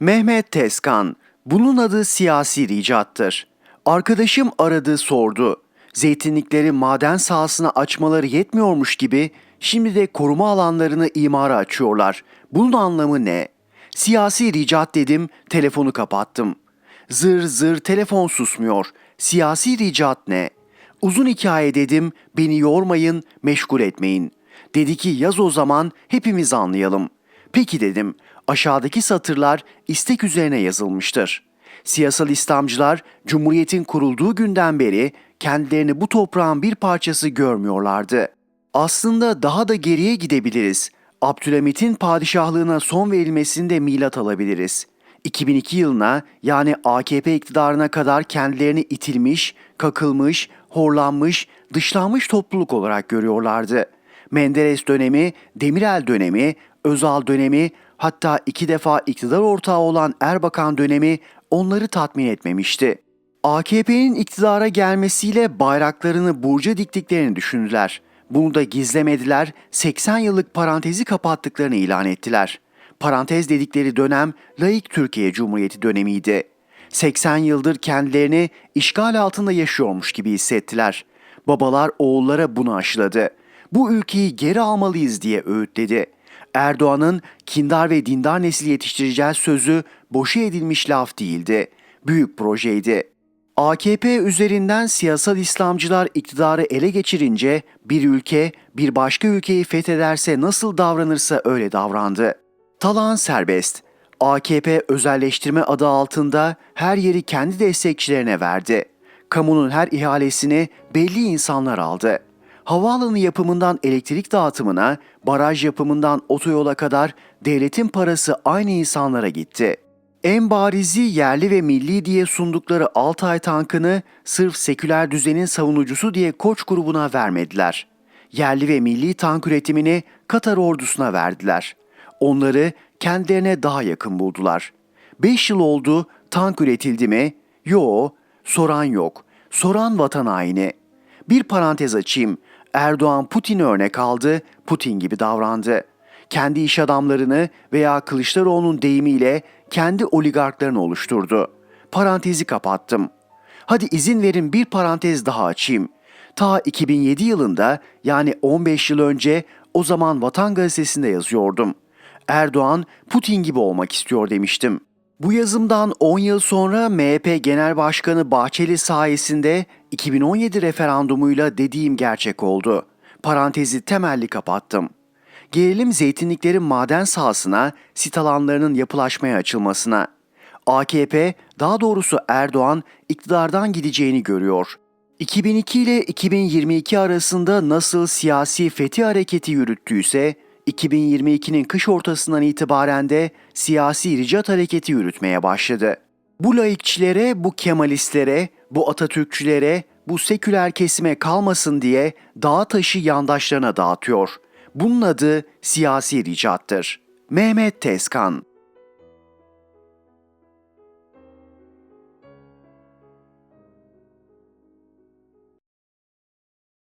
Mehmet Tezkan. Bunun adı siyasi ricattır. Arkadaşım aradı sordu. Zeytinlikleri maden sahasına açmaları yetmiyormuş gibi şimdi de koruma alanlarını imara açıyorlar. Bunun anlamı ne? Siyasi ricat dedim, telefonu kapattım. Zır zır telefon susmuyor. Siyasi ricat ne? Uzun hikaye dedim, beni yormayın, meşgul etmeyin. Dedi ki yaz o zaman hepimiz anlayalım. Peki dedim, aşağıdaki satırlar istek üzerine yazılmıştır. Siyasal İslamcılar Cumhuriyet'in kurulduğu günden beri kendilerini bu toprağın bir parçası görmüyorlardı. Aslında daha da geriye gidebiliriz. Abdülhamit'in padişahlığına son verilmesinde milat alabiliriz. 2002 yılına yani AKP iktidarına kadar kendilerini itilmiş, kakılmış, horlanmış, dışlanmış topluluk olarak görüyorlardı. Menderes dönemi, Demirel dönemi, Özal dönemi, hatta iki defa iktidar ortağı olan Erbakan dönemi onları tatmin etmemişti. AKP'nin iktidara gelmesiyle bayraklarını burca diktiklerini düşündüler. Bunu da gizlemediler, 80 yıllık parantezi kapattıklarını ilan ettiler. Parantez dedikleri dönem laik Türkiye Cumhuriyeti dönemiydi. 80 yıldır kendilerini işgal altında yaşıyormuş gibi hissettiler. Babalar oğullara bunu aşıladı. Bu ülkeyi geri almalıyız diye öğütledi. Erdoğan'ın kindar ve dindar nesil yetiştireceğiz sözü boşa edilmiş laf değildi. Büyük projeydi. AKP üzerinden siyasal İslamcılar iktidarı ele geçirince bir ülke bir başka ülkeyi fethederse nasıl davranırsa öyle davrandı. Talan serbest. AKP özelleştirme adı altında her yeri kendi destekçilerine verdi. Kamunun her ihalesini belli insanlar aldı. Havaalanı yapımından elektrik dağıtımına, baraj yapımından otoyola kadar devletin parası aynı insanlara gitti. En barizi yerli ve milli diye sundukları Altay tankını sırf seküler düzenin savunucusu diye Koç grubuna vermediler. Yerli ve milli tank üretimini Katar ordusuna verdiler. Onları kendilerine daha yakın buldular. 5 yıl oldu tank üretildi mi? Yo, soran yok. Soran vatan haini. Bir parantez açayım. Erdoğan Putin'i örnek aldı, Putin gibi davrandı. Kendi iş adamlarını veya Kılıçdaroğlu'nun deyimiyle kendi oligarklarını oluşturdu. Parantezi kapattım. Hadi izin verin bir parantez daha açayım. Ta 2007 yılında yani 15 yıl önce o zaman Vatan Gazetesi'nde yazıyordum. Erdoğan Putin gibi olmak istiyor demiştim. Bu yazımdan 10 yıl sonra MHP Genel Başkanı Bahçeli sayesinde 2017 referandumuyla dediğim gerçek oldu. Parantezi temelli kapattım. Gelelim zeytinliklerin maden sahasına, sit alanlarının yapılaşmaya açılmasına. AKP, daha doğrusu Erdoğan iktidardan gideceğini görüyor. 2002 ile 2022 arasında nasıl siyasi fethi hareketi yürüttüyse, 2022'nin kış ortasından itibaren de siyasi ricat hareketi yürütmeye başladı. Bu laikçilere, bu Kemalistlere, bu Atatürkçülere, bu seküler kesime kalmasın diye dağ taşı yandaşlarına dağıtıyor. Bunun adı siyasi ricattır. Mehmet Tezkan